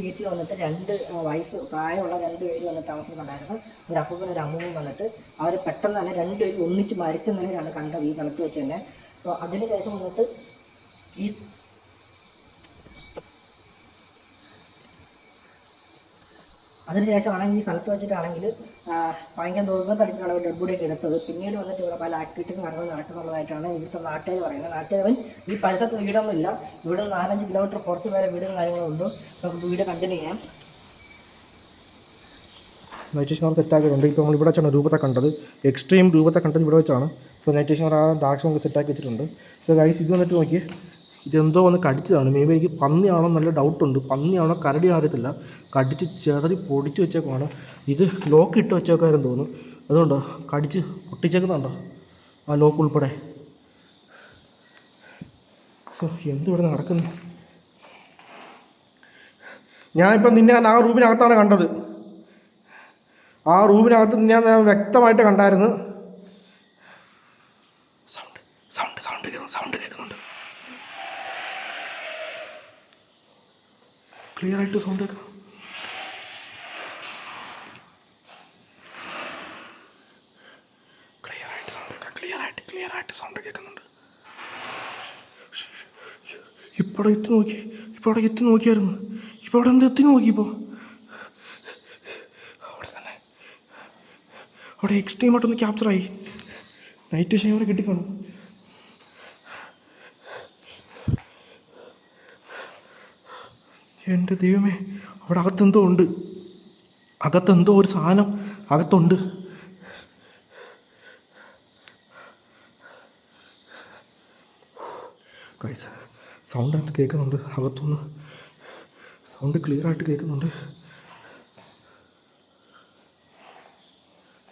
വീട്ടിൽ വന്നിട്ട് രണ്ട് വയസ്സ് പ്രായമുള്ള രണ്ട് പേര് വന്നിട്ട് താമസിക്കുന്നുണ്ടായിരുന്നു. ഒരു അപ്പൂപ്പനും ഒരു അമ്മൂമ്മയും വന്നിട്ട് അവർ പെട്ടെന്ന് തന്നെ രണ്ടുപേരും ഒന്നിച്ച് മരിച്ച നിലയിലാണ് കണ്ടത് ഈ സ്ഥലത്ത് വെച്ച് തന്നെ. സോ അതിനുശേഷം വന്നിട്ട് ഈ അതിനുശേഷമാണെങ്കിൽ ഈ സ്ഥലത്ത് വെച്ചിട്ടാണെങ്കിൽ ഭയങ്കര ദുർഗം തടിച്ചാണ് ഡെഡ് ബോഡിയൊക്കെ എടുത്തത്. പിന്നീട് വന്നിട്ട് ഇവിടെ പല ആക്ടിവിറ്റീസ് കാര്യങ്ങൾ നടക്കുന്നുള്ളതായിട്ടാണ് ഇവിടുത്തെ നാട്ടുകാർ പറയുന്നത്. നാട്ടുകാരൻ ഈ പരിസരത്ത് വീടൊന്നുമില്ല. ഇവിടെ നാലഞ്ച് കിലോമീറ്റർ പുറത്ത് വരെ വീടും കാര്യങ്ങളുണ്ട് നമുക്ക് വീട് കണ്ടിന്യൂ ചെയ്യാം. നൈറ്റേഷൻ അവർ സെറ്റാക്കിയിട്ടുണ്ട് ഇപ്പോൾ നമ്മൾ ഇവിടെ വെച്ചാണ് രൂപത്തെ കണ്ടത്. എക്സ്ട്രീം രൂപത്തെ കണ്ടത് ഇവിടെ വെച്ചാണ്. സോ നൈറ്റേഷൻ അവർ ആ ഡാർക്ക് സെറ്റ് സെറ്റാക്കി വെച്ചിട്ടുണ്ട്. സോ ഗൈസ് ഇത് വന്നിട്ട് നോക്കി ഇതെന്തോ ഒന്ന് കടിച്ചതാണ്. മേ ബി എനിക്ക് പന്നിയാണോ നല്ല ഡൗട്ടുണ്ട് പന്നിയാണോ കരടി അറിയത്തില്ല. കടിച്ച് ചെതറി പൊടിച്ച് വെച്ചേക്കുവാണ്. ഇത് ലോക്ക് ഇട്ട് വെച്ചേക്കാരെന്ന് തോന്നുന്നു. അതുകൊണ്ടോ? കടിച്ച് പൊട്ടിച്ചേക്കുന്നുണ്ടോ? ആ ലോക്ക് ഉൾപ്പെടെ. സോ എന്തിവിടെ നടക്കുന്നു? ഞാനിപ്പം നിന്നെ ആ റൂമിനകത്താണ് കണ്ടത്. ആ റൂമിനകത്ത് ഞാൻ വ്യക്തമായിട്ട് കണ്ടായിരുന്നു. Sound sound sound sound clear ആയിട്ട് സൗണ്ട് കേൾക്കാം ക്ലിയർ ആയിട്ട് സൗണ്ട് കേൾക്കാം ക്ലിയർ ആയിട്ട് ക്ലിയർ ആയിട്ട് സൗണ്ട് കേൾക്കുന്നുണ്ട്. ഇപ്പോടെ എത്തി നോക്കി ഇപ്പോടെ എത്തി നോക്കിയായിരുന്നു. ഇപ്പോടെ എന്ത് എത്തി നോക്കി ഇപ്പോൾ അവിടെ തന്നെ. അവിടെ എക്സ്ട്രീം ആയിട്ടൊന്ന് ക്യാപ്ചറായി നൈറ്റ് വിഷൻ അവിടെ കിട്ടിക്കാണും. എന്റെ ദൈവമേ അവിടെ അകത്തെന്തോ ഉണ്ട്. അകത്തെന്തോ ഒരു സാധനം അകത്തുണ്ട്. സൗണ്ട് അകത്ത് കേൾക്കുന്നുണ്ട്. അകത്തുനിന്ന് സൗണ്ട് ക്ലിയർ ആയിട്ട് കേൾക്കുന്നുണ്ട്.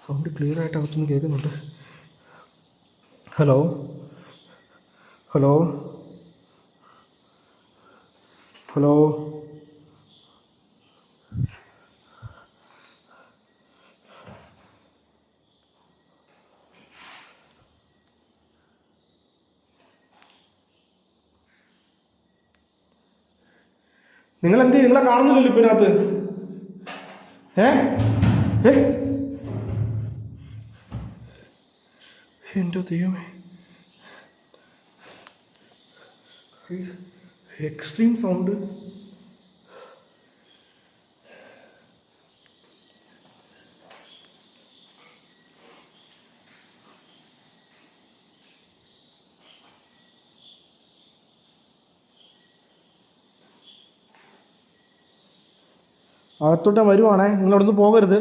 സൗണ്ട് ക്ലിയർ ആയിട്ട് അകത്തുനിന്ന് കേൾക്കുന്നുണ്ട്. ഹലോ ഹലോ ഹലോ നിങ്ങൾ എന്ത് നിങ്ങളെ കാണുന്നില്ലല്ലോ ഇപ്പൊ ഇതിനകത്ത്. ഏ? ഏ? ദൈവമേ. എക്സ്ട്രീം സൗണ്ട് അകത്തോട്ട് വരുവാണേ. നിങ്ങൾ അവിടെ പോകരുത്